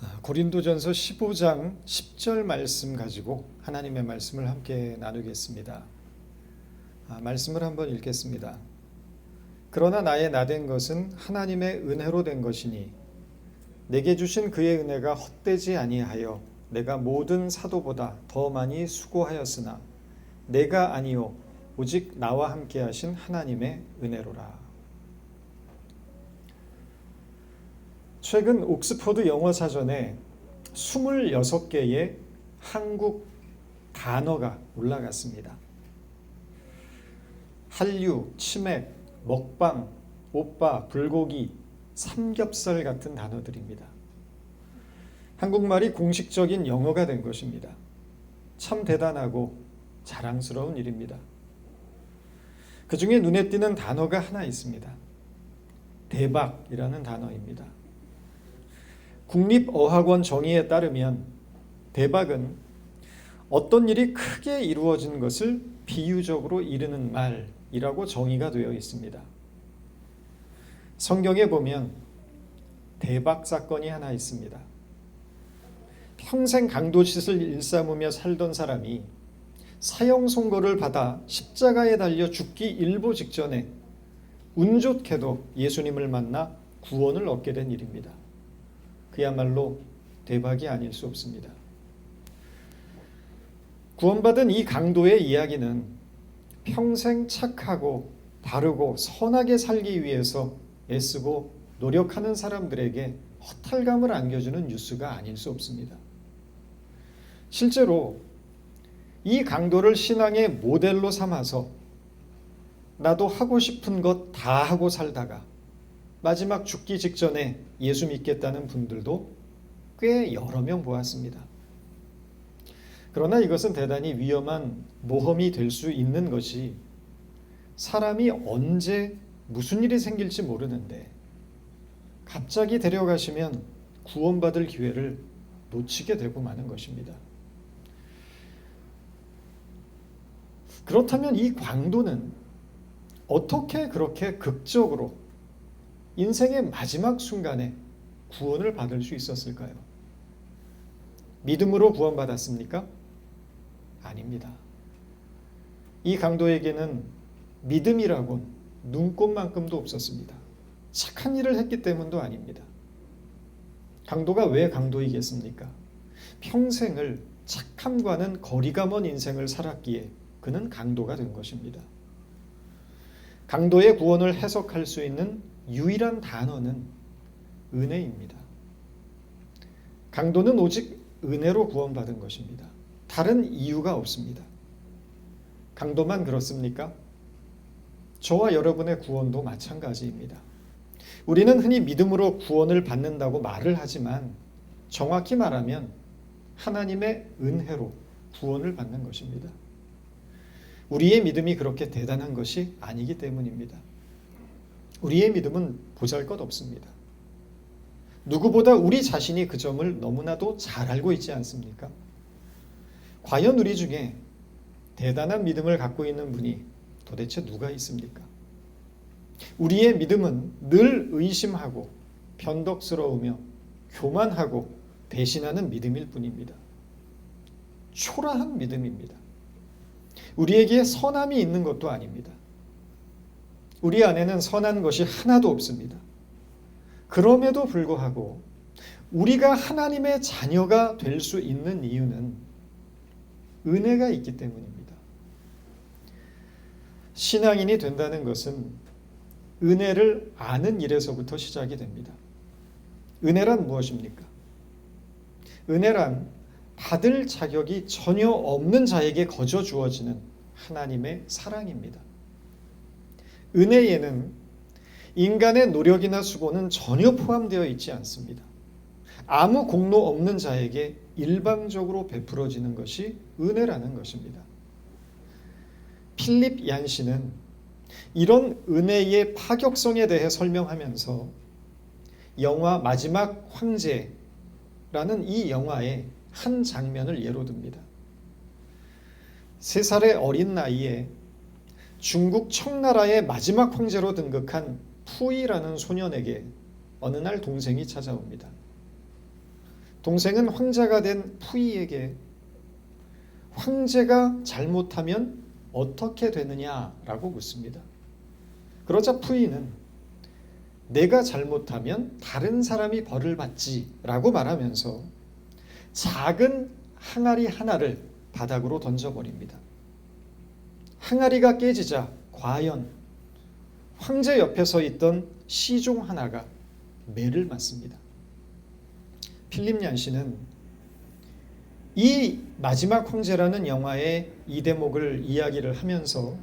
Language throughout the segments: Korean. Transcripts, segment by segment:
아, 고린도전서 15장 10절 말씀 가지고 하나님의 말씀을 함께 나누겠습니다. 아, 말씀을 한번 읽겠습니다. 그러나 나의 나 된 것은 하나님의 은혜로 된 것이니 내게 주신 그의 은혜가 헛되지 아니하여 내가 모든 사도보다 더 많이 수고하였으나 내가 아니요 오직 나와 함께 하신 하나님의 은혜로라. 최근 옥스퍼드 영어 사전에 26개의 한국 단어가 올라갔습니다. 한류, 치맥, 먹방, 오빠, 불고기, 삼겹살 같은 단어들입니다. 한국말이 공식적인 영어가 된 것입니다. 참 대단하고 자랑스러운 일입니다. 그 중에 눈에 띄는 단어가 하나 있습니다. 대박이라는 단어입니다. 국립어학원 정의에 따르면 대박은 어떤 일이 크게 이루어진 것을 비유적으로 이르는 말이라고 정의가 되어 있습니다. 성경에 보면 대박 사건이 하나 있습니다. 평생 강도짓을 일삼으며 살던 사람이 사형 선고를 받아 십자가에 달려 죽기 일보 직전에 운 좋게도 예수님을 만나 구원을 얻게 된 일입니다. 그야말로 대박이 아닐 수 없습니다. 구원받은 이 강도의 이야기는 평생 착하고 바르고 선하게 살기 위해서 애쓰고 노력하는 사람들에게 허탈감을 안겨주는 뉴스가 아닐 수 없습니다. 실제로 이 강도를 신앙의 모델로 삼아서 나도 하고 싶은 것 다 하고 살다가 마지막 죽기 직전에 예수 믿겠다는 분들도 꽤 여러 명 보았습니다. 그러나 이것은 대단히 위험한 모험이 될 수 있는 것이 사람이 언제 무슨 일이 생길지 모르는데 갑자기 데려가시면 구원받을 기회를 놓치게 되고 마는 것입니다. 그렇다면 이 광도는 어떻게 그렇게 극적으로 인생의 마지막 순간에 구원을 받을 수 있었을까요? 믿음으로 구원받았습니까? 아닙니다. 이 강도에게는 믿음이라곤 눈꼽만큼도 없었습니다. 착한 일을 했기 때문도 아닙니다. 강도가 왜 강도이겠습니까? 평생을 착함과는 거리가 먼 인생을 살았기에 그는 강도가 된 것입니다. 강도의 구원을 해석할 수 있는 유일한 단어는 은혜입니다. 강도는 오직 은혜로 구원받은 것입니다. 다른 이유가 없습니다. 강도만 그렇습니까? 저와 여러분의 구원도 마찬가지입니다. 우리는 흔히 믿음으로 구원을 받는다고 말을 하지만 정확히 말하면 하나님의 은혜로 구원을 받는 것입니다. 우리의 믿음이 그렇게 대단한 것이 아니기 때문입니다. 우리의 믿음은 보잘 것 없습니다. 누구보다 우리 자신이 그 점을 너무나도 잘 알고 있지 않습니까? 과연 우리 중에 대단한 믿음을 갖고 있는 분이 도대체 누가 있습니까? 우리의 믿음은 늘 의심하고 변덕스러우며 교만하고 배신하는 믿음일 뿐입니다. 초라한 믿음입니다. 우리에게 선함이 있는 것도 아닙니다. 우리 안에는 선한 것이 하나도 없습니다. 그럼에도 불구하고 우리가 하나님의 자녀가 될 수 있는 이유는 은혜가 있기 때문입니다. 신앙인이 된다는 것은 은혜를 아는 일에서부터 시작이 됩니다. 은혜란 무엇입니까? 은혜란 받을 자격이 전혀 없는 자에게 거저 주어지는 하나님의 사랑입니다. 은혜에는 인간의 노력이나 수고는 전혀 포함되어 있지 않습니다. 아무 공로 없는 자에게 일방적으로 베풀어지는 것이 은혜라는 것입니다. 필립 얀시는 이런 은혜의 파격성에 대해 설명하면서 영화 마지막 황제라는 이 영화의 한 장면을 예로 듭니다. 세 살의 어린 나이에 중국 청나라의 마지막 황제로 등극한 푸이라는 소년에게 어느 날 동생이 찾아옵니다. 동생은 황자가 된 푸이에게 황제가 잘못하면 어떻게 되느냐라고 묻습니다. 그러자 푸이는 내가 잘못하면 다른 사람이 벌을 받지라고 말하면서 작은 항아리 하나를 바닥으로 던져버립니다. 항아리가 깨지자 과연 황제 옆에 서 있던 시종 하나가 매를 맞습니다. 필립 얀시는 이 마지막 황제라는 영화의 이 대목을 이야기를 하면서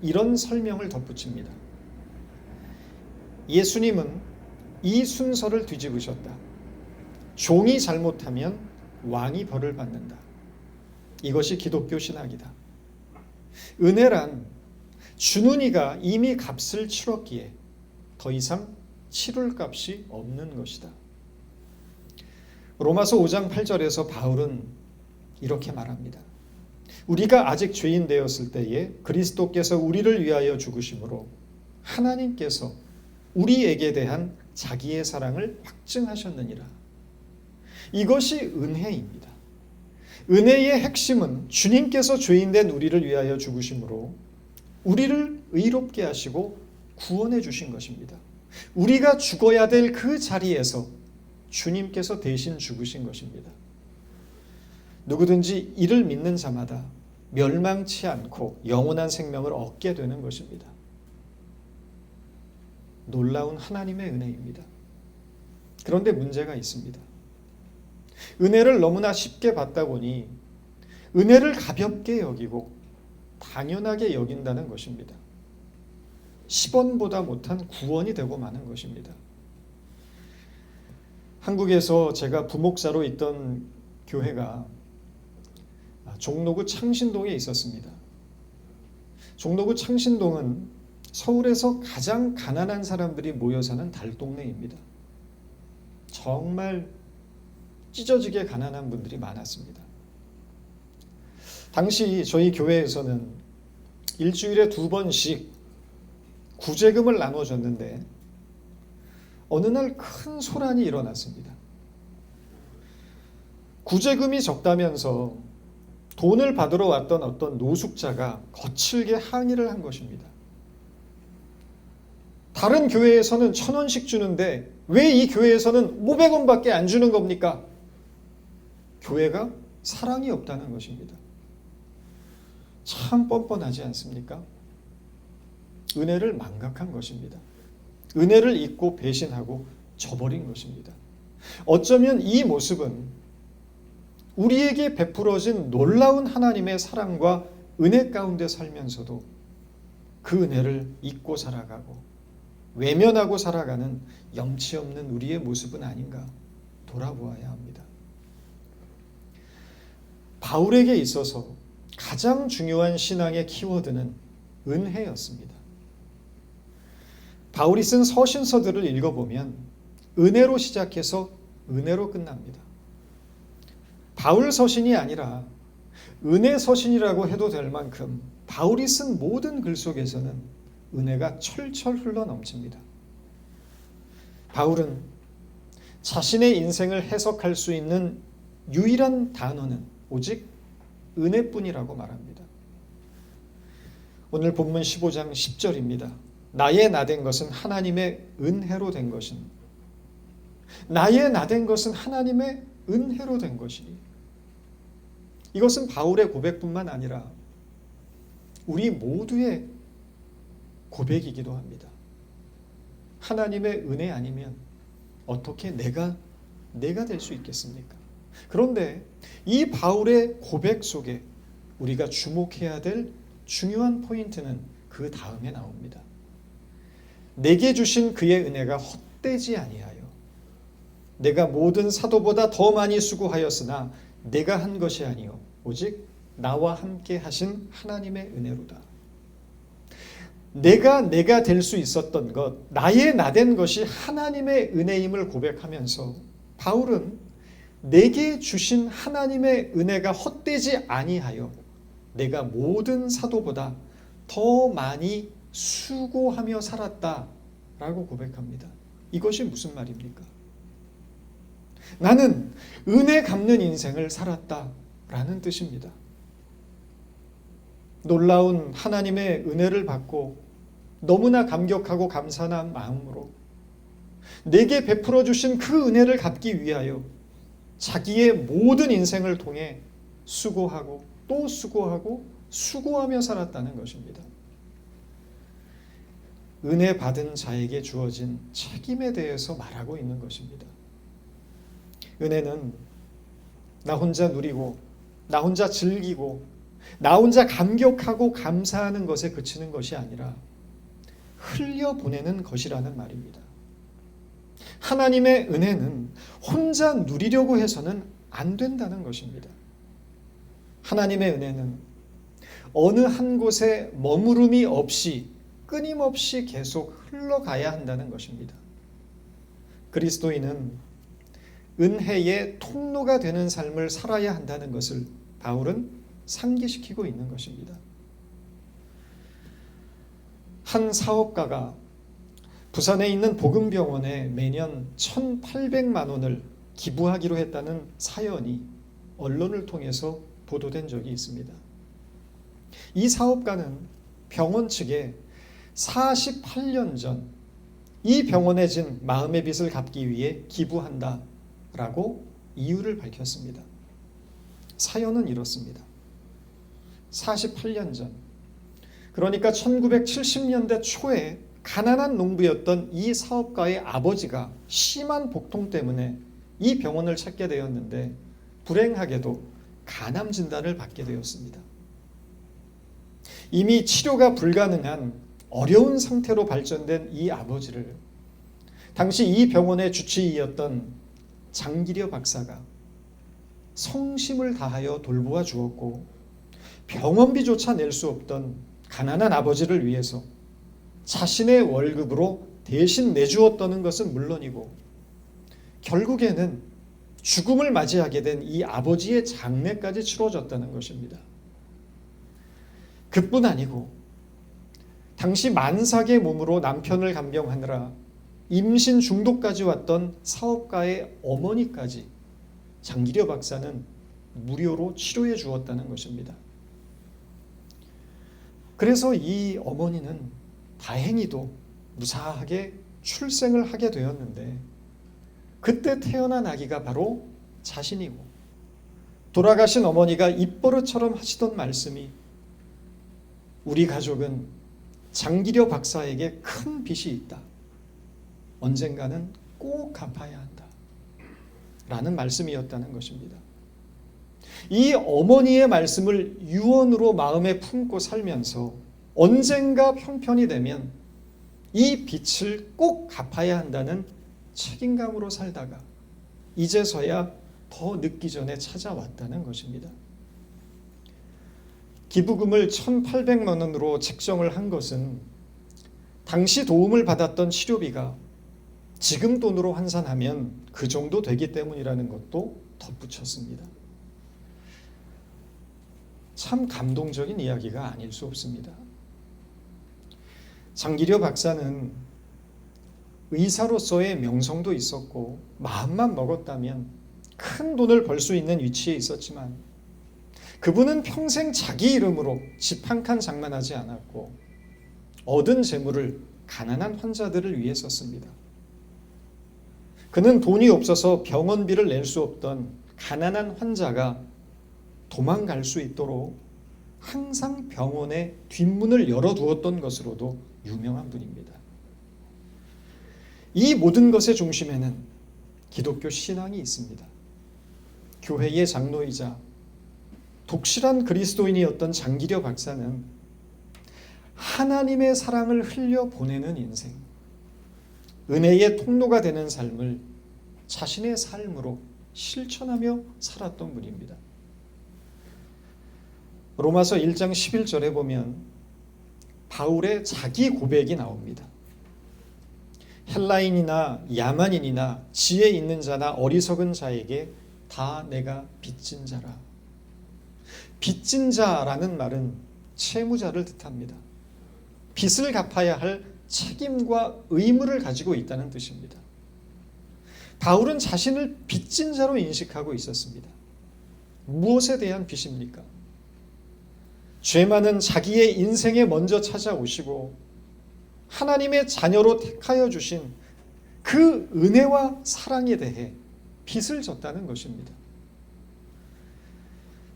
이런 설명을 덧붙입니다. 예수님은 이 순서를 뒤집으셨다. 종이 잘못하면 왕이 벌을 받는다. 이것이 기독교 신학이다. 은혜란 주는 이가 이미 값을 치렀기에 더 이상 치룰 값이 없는 것이다. 로마서 5장 8절에서 바울은 이렇게 말합니다. 우리가 아직 죄인 되었을 때에 그리스도께서 우리를 위하여 죽으심으로 하나님께서 우리에게 대한 자기의 사랑을 확증하셨느니라. 이것이 은혜입니다. 은혜의 핵심은 주님께서 죄인된 우리를 위하여 죽으심으로 우리를 의롭게 하시고 구원해 주신 것입니다. 우리가 죽어야 될 그 자리에서 주님께서 대신 죽으신 것입니다. 누구든지 이를 믿는 자마다 멸망치 않고 영원한 생명을 얻게 되는 것입니다. 놀라운 하나님의 은혜입니다. 그런데 문제가 있습니다. 은혜를 너무나 쉽게 받다 보니 은혜를 가볍게 여기고 당연하게 여긴다는 것입니다. 10원보다 못한 9원이 되고 마는 것입니다. 한국에서 제가 부목사로 있던 교회가 종로구 창신동에 있었습니다. 종로구 창신동은 서울에서 가장 가난한 사람들이 모여 사는 달동네입니다. 정말 찢어지게 가난한 분들이 많았습니다. 당시 저희 교회에서는 일주일에 두 번씩 구제금을 나눠줬는데 어느 날 큰 소란이 일어났습니다. 구제금이 적다면서 돈을 받으러 왔던 어떤 노숙자가 거칠게 항의를 한 것입니다. 다른 교회에서는 천 원씩 주는데 왜 이 교회에서는 500원밖에 안 주는 겁니까? 교회가 사랑이 없다는 것입니다. 참 뻔뻔하지 않습니까? 은혜를 망각한 것입니다. 은혜를 잊고 배신하고 저버린 것입니다. 어쩌면 이 모습은 우리에게 베풀어진 놀라운 하나님의 사랑과 은혜 가운데 살면서도 그 은혜를 잊고 살아가고 외면하고 살아가는 염치 없는 우리의 모습은 아닌가 돌아보아야 합니다. 바울에게 있어서 가장 중요한 신앙의 키워드는 은혜였습니다. 바울이 쓴 서신서들을 읽어보면 은혜로 시작해서 은혜로 끝납니다. 바울 서신이 아니라 은혜 서신이라고 해도 될 만큼 바울이 쓴 모든 글 속에서는 은혜가 철철 흘러 넘칩니다. 바울은 자신의 인생을 해석할 수 있는 유일한 단어는 오직 은혜뿐이라고 말합니다. 오늘 본문 15장 10절입니다. 나의 나 된 것은 하나님의 은혜로 된 것은 나의 나 된 것은 하나님의 은혜로 된 것이니 이것은 바울의 고백뿐만 아니라 우리 모두의 고백이기도 합니다. 하나님의 은혜 아니면 어떻게 내가 내가 될 수 있겠습니까? 그런데 이 바울의 고백 속에 우리가 주목해야 될 중요한 포인트는 그 다음에 나옵니다. 내게 주신 그의 은혜가 헛되지 아니하여 내가 모든 사도보다 더 많이 수고하였으나 내가 한 것이 아니요 오직 나와 함께 하신 하나님의 은혜로다. 내가 내가 될 수 있었던 것, 나의 나 된 것이 하나님의 은혜임을 고백하면서 바울은 내게 주신 하나님의 은혜가 헛되지 아니하여 내가 모든 사도보다 더 많이 수고하며 살았다 라고 고백합니다. 이것이 무슨 말입니까? 나는 은혜 갚는 인생을 살았다 라는 뜻입니다. 놀라운 하나님의 은혜를 받고 너무나 감격하고 감사한 마음으로 내게 베풀어 주신 그 은혜를 갚기 위하여 자기의 모든 인생을 통해 수고하고 또 수고하고 수고하며 살았다는 것입니다. 은혜 받은 자에게 주어진 책임에 대해서 말하고 있는 것입니다. 은혜는 나 혼자 누리고 나 혼자 즐기고 나 혼자 감격하고 감사하는 것에 그치는 것이 아니라 흘려보내는 것이라는 말입니다. 하나님의 은혜는 혼자 누리려고 해서는 안 된다는 것입니다. 하나님의 은혜는 어느 한 곳에 머무름이 없이 끊임없이 계속 흘러가야 한다는 것입니다. 그리스도인은 은혜의 통로가 되는 삶을 살아야 한다는 것을 바울은 상기시키고 있는 것입니다. 한 사업가가 부산에 있는 복음병원에 매년 1,800만 원을 기부하기로 했다는 사연이 언론을 통해서 보도된 적이 있습니다. 이 사업가는 병원 측에 48년 전 이 병원에 진 마음의 빚을 갚기 위해 기부한다 라고 이유를 밝혔습니다. 사연은 이렇습니다. 48년 전 그러니까 1970년대 초에 가난한 농부였던 이 사업가의 아버지가 심한 복통 때문에 이 병원을 찾게 되었는데 불행하게도 간암 진단을 받게 되었습니다. 이미 치료가 불가능한 어려운 상태로 발전된 이 아버지를 당시 이 병원의 주치의였던 장기려 박사가 성심을 다하여 돌보아 주었고 병원비조차 낼 수 없던 가난한 아버지를 위해서 자신의 월급으로 대신 내주었다는 것은 물론이고 결국에는 죽음을 맞이하게 된 이 아버지의 장례까지 치러졌다는 것입니다. 그뿐 아니고 당시 만삭의 몸으로 남편을 간병하느라 임신 중독까지 왔던 사업가의 어머니까지 장기려 박사는 무료로 치료해 주었다는 것입니다. 그래서 이 어머니는 다행히도 무사하게 출생을 하게 되었는데 그때 태어난 아기가 바로 자신이고 돌아가신 어머니가 입버릇처럼 하시던 말씀이 우리 가족은 장기려 박사에게 큰 빚이 있다. 언젠가는 꼭 갚아야 한다. 라는 말씀이었다는 것입니다. 이 어머니의 말씀을 유언으로 마음에 품고 살면서 언젠가 형편이 되면 이 빚을 꼭 갚아야 한다는 책임감으로 살다가 이제서야 더 늦기 전에 찾아왔다는 것입니다. 기부금을 1,800만 원으로 책정을 한 것은 당시 도움을 받았던 치료비가 지금 돈으로 환산하면 그 정도 되기 때문이라는 것도 덧붙였습니다. 참 감동적인 이야기가 아닐 수 없습니다. 장기려 박사는 의사로서의 명성도 있었고 마음만 먹었다면 큰 돈을 벌 수 있는 위치에 있었지만 그분은 평생 자기 이름으로 집 한 칸 장만하지 않았고 얻은 재물을 가난한 환자들을 위해 썼습니다. 그는 돈이 없어서 병원비를 낼 수 없던 가난한 환자가 도망갈 수 있도록 항상 병원의 뒷문을 열어두었던 것으로도 유명한 분입니다. 이 모든 것의 중심에는 기독교 신앙이 있습니다. 교회의 장로이자 독실한 그리스도인이었던 장기려 박사는 하나님의 사랑을 흘려 보내는 인생, 은혜의 통로가 되는 삶을 자신의 삶으로 실천하며 살았던 분입니다. 로마서 1장 11절에 보면 바울의 자기 고백이 나옵니다. 헬라인이나 야만인이나 지혜 있는 자나 어리석은 자에게 다 내가 빚진 자라. 빚진 자라는 말은 채무자를 뜻합니다. 빚을 갚아야 할 책임과 의무를 가지고 있다는 뜻입니다. 바울은 자신을 빚진 자로 인식하고 있었습니다. 무엇에 대한 빚입니까? 죄 많은 자기의 인생에 먼저 찾아오시고 하나님의 자녀로 택하여 주신 그 은혜와 사랑에 대해 빚을 졌다는 것입니다.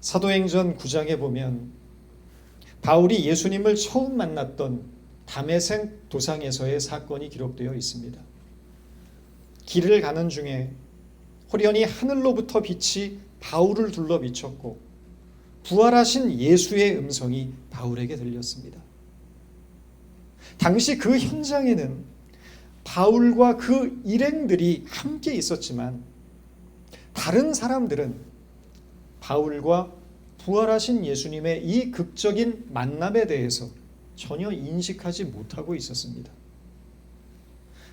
사도행전 9장에 보면 바울이 예수님을 처음 만났던 담에색 도상에서의 사건이 기록되어 있습니다. 길을 가는 중에 호련히 하늘로부터 빛이 바울을 둘러 비쳤고 부활하신 예수의 음성이 바울에게 들렸습니다. 당시 그 현장에는 바울과 그 일행들이 함께 있었지만 다른 사람들은 바울과 부활하신 예수님의 이 극적인 만남에 대해서 전혀 인식하지 못하고 있었습니다.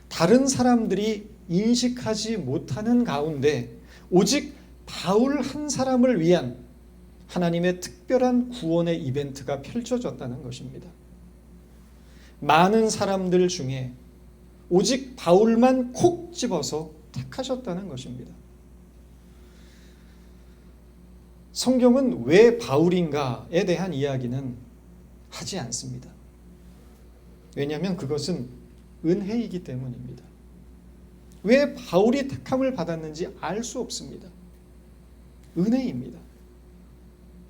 다른 사람들이 인식하지 못하는 가운데 오직 바울 한 사람을 위한 하나님의 특별한 구원의 이벤트가 펼쳐졌다는 것입니다. 많은 사람들 중에 오직 바울만 콕 집어서 택하셨다는 것입니다. 성경은 왜 바울인가에 대한 이야기는 하지 않습니다. 왜냐하면 그것은 은혜이기 때문입니다. 왜 바울이 택함을 받았는지 알 수 없습니다. 은혜입니다.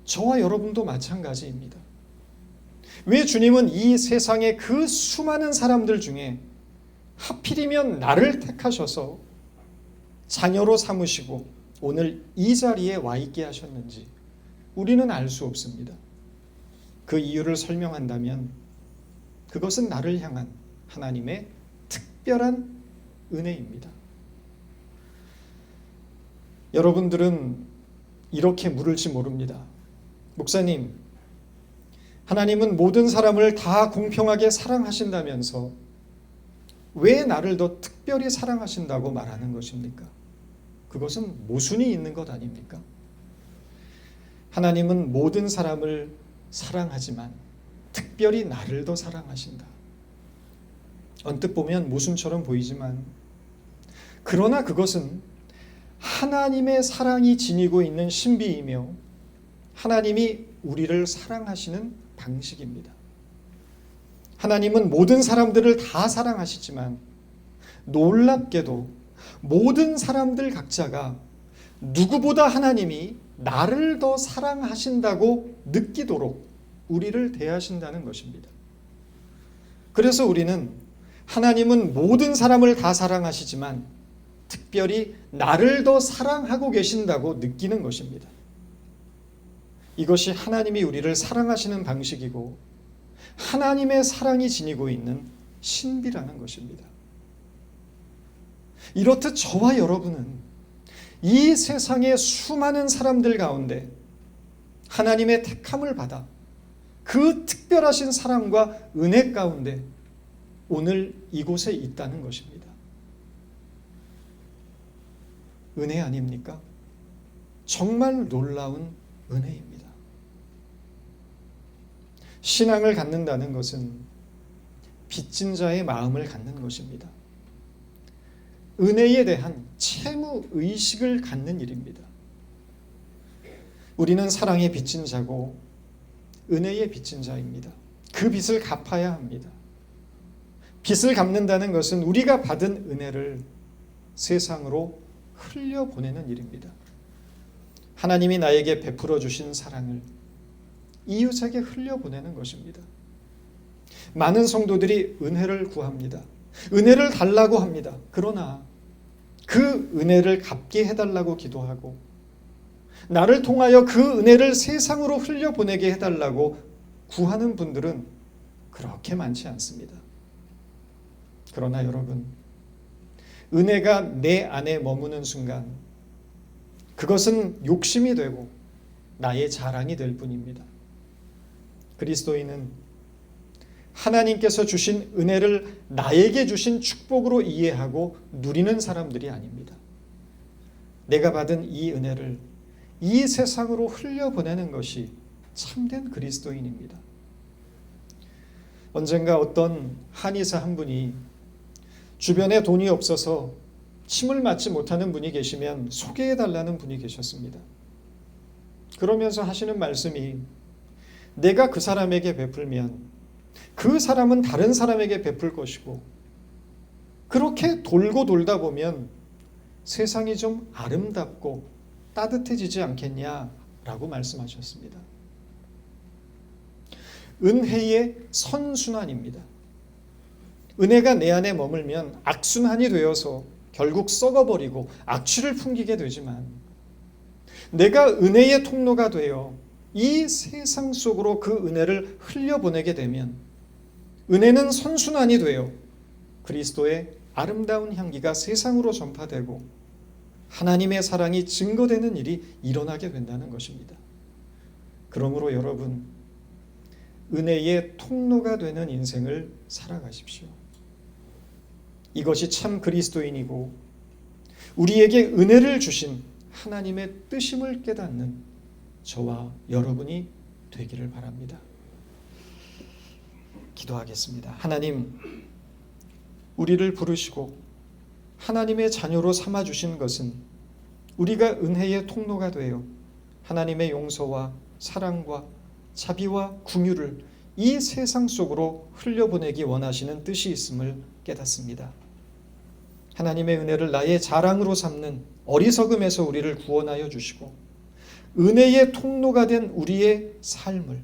저와 여러분도 마찬가지입니다. 왜 주님은 이 세상의 그 수많은 사람들 중에 하필이면 나를 택하셔서 자녀로 삼으시고 오늘 이 자리에 와 있게 하셨는지 우리는 알 수 없습니다. 그 이유를 설명한다면 그것은 나를 향한 하나님의 특별한 은혜입니다. 여러분들은 이렇게 물을지 모릅니다. 목사님, 하나님은 모든 사람을 다 공평하게 사랑하신다면서 왜 나를 더 특별히 사랑하신다고 말하는 것입니까? 그것은 모순이 있는 것 아닙니까? 하나님은 모든 사람을 사랑하지만 특별히 나를 더 사랑하신다. 언뜻 보면 모순처럼 보이지만 그러나 그것은 하나님의 사랑이 지니고 있는 신비이며 하나님이 우리를 사랑하시는 방식입니다. 하나님은 모든 사람들을 다 사랑하시지만 놀랍게도 모든 사람들 각자가 누구보다 하나님이 나를 더 사랑하신다고 느끼도록 우리를 대하신다는 것입니다. 그래서 우리는 하나님은 모든 사람을 다 사랑하시지만 특별히 나를 더 사랑하고 계신다고 느끼는 것입니다. 이것이 하나님이 우리를 사랑하시는 방식이고 하나님의 사랑이 지니고 있는 신비라는 것입니다. 이렇듯 저와 여러분은 이 세상의 수많은 사람들 가운데 하나님의 택함을 받아 그 특별하신 사랑과 은혜 가운데 오늘 이곳에 있다는 것입니다. 은혜 아닙니까? 정말 놀라운 은혜입니다. 신앙을 갖는다는 것은 빚진 자의 마음을 갖는 것입니다. 은혜에 대한 채무 의식을 갖는 일입니다. 우리는 사랑의 빚진 자고 은혜의 빚진 자입니다. 그 빚을 갚아야 합니다. 빚을 갚는다는 것은 우리가 받은 은혜를 세상으로 흘려보내는 일입니다. 하나님이 나에게 베풀어 주신 사랑을 이웃에게 흘려보내는 것입니다. 많은 성도들이 은혜를 구합니다. 은혜를 달라고 합니다. 그러나 그 은혜를 갚게 해달라고 기도하고 나를 통하여 그 은혜를 세상으로 흘려보내게 해달라고 구하는 분들은 그렇게 많지 않습니다. 그러나 여러분, 은혜가 내 안에 머무는 순간 그것은 욕심이 되고 나의 자랑이 될 뿐입니다. 그리스도인은 하나님께서 주신 은혜를 나에게 주신 축복으로 이해하고 누리는 사람들이 아닙니다. 내가 받은 이 은혜를 이 세상으로 흘려보내는 것이 참된 그리스도인입니다. 언젠가 어떤 한의사 한 분이 주변에 돈이 없어서 침을 맞지 못하는 분이 계시면 소개해 달라는 분이 계셨습니다. 그러면서 하시는 말씀이 내가 그 사람에게 베풀면 그 사람은 다른 사람에게 베풀 것이고 그렇게 돌고 돌다 보면 세상이 좀 아름답고 따뜻해지지 않겠냐라고 말씀하셨습니다. 은혜의 선순환입니다. 은혜가 내 안에 머물면 악순환이 되어서 결국 썩어버리고 악취를 풍기게 되지만 내가 은혜의 통로가 되어 이 세상 속으로 그 은혜를 흘려보내게 되면 은혜는 선순환이 되어 그리스도의 아름다운 향기가 세상으로 전파되고 하나님의 사랑이 증거되는 일이 일어나게 된다는 것입니다. 그러므로 여러분 은혜의 통로가 되는 인생을 살아가십시오. 이것이 참 그리스도인이고 우리에게 은혜를 주신 하나님의 뜻임을 깨닫는 저와 여러분이 되기를 바랍니다. 기도하겠습니다. 하나님, 우리를 부르시고 하나님의 자녀로 삼아 주신 것은 우리가 은혜의 통로가 되어 하나님의 용서와 사랑과 자비와 궁유를 이 세상 속으로 흘려보내기 원하시는 뜻이 있음을 깨닫습니다. 하나님의 은혜를 나의 자랑으로 삼는 어리석음에서 우리를 구원하여 주시고 은혜의 통로가 된 우리의 삶을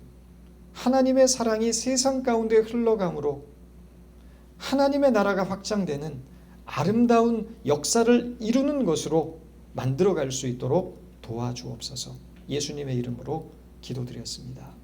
하나님의 사랑이 세상 가운데 흘러감으로 하나님의 나라가 확장되는 아름다운 역사를 이루는 것으로 만들어 갈 수 있도록 도와주옵소서. 예수님의 이름으로 기도드렸습니다.